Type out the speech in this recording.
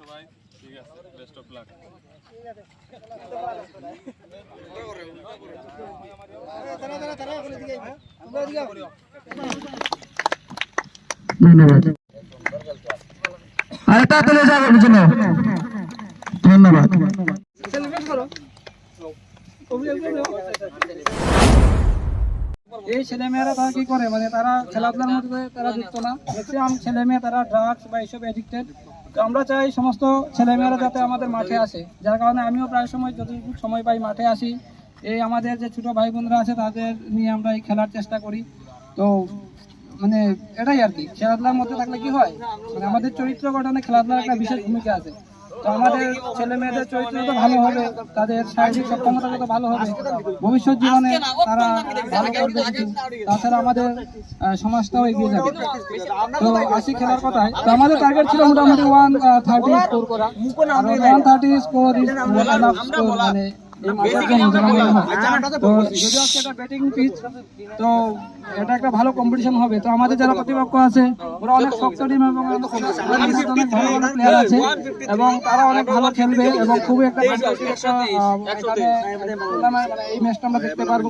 সবাই ঠিক আছে বেস্ট অফ লাক ধন্যবাদ আরেকটা তুলে যাবে পিছনে ধন্যবাদ। এই তারা কি করে? মানে তারা খেলাধুলার মধ্যে তারা যুক্ত না। তারা ড্রাগস বা এইসব এডিক্টেড তো আমরা চাই সমস্ত যাতে আমাদের মাঠে আসে। যার কারণে আমিও প্রায় সময় যতটুকু সময় পাই মাঠে আসি। এই আমাদের যে ছোট ভাই বোনরা আছে, তাদের নিয়ে আমরা এই খেলার চেষ্টা করি। তো মানে এটাই আর কি। খেলাধুলার মধ্যে থাকলে কি হয়? মানে আমাদের চরিত্র গঠনে খেলাধুলার একটা বিশেষ ভূমিকা আছে। আমাদের ছেলে মেয়েদের চরিত্র তো ভালো হবে, তাদের শারীরিক সক্ষমতা তো ভালো হবে, ভবিষ্যৎ জীবনে তারা তাছাড়া আমাদের সমাজটাও এগিয়ে যাবে। তো আসি খেলার কথায়, তো আমাদের টার্গেট ছিল মোটামুটি ওয়ান থার্টি স্কোর করা ওয়ান থার্টি স্কোর মানে যেটা মনে। তো ব্যাটিং পিচ এটা একটা ভালো কম্পিটিশন হবে তো আমাদের যারা প্রতিপক্ষ আছে ওরা অনেক শক্ত টিম এবং অনেক ভালো ভালো প্লেয়ার আছে এবং তারা অনেক ভালো খেলবে এবং খুবই একটা মানে এই ম্যাচটা আমরা দেখতে পারব।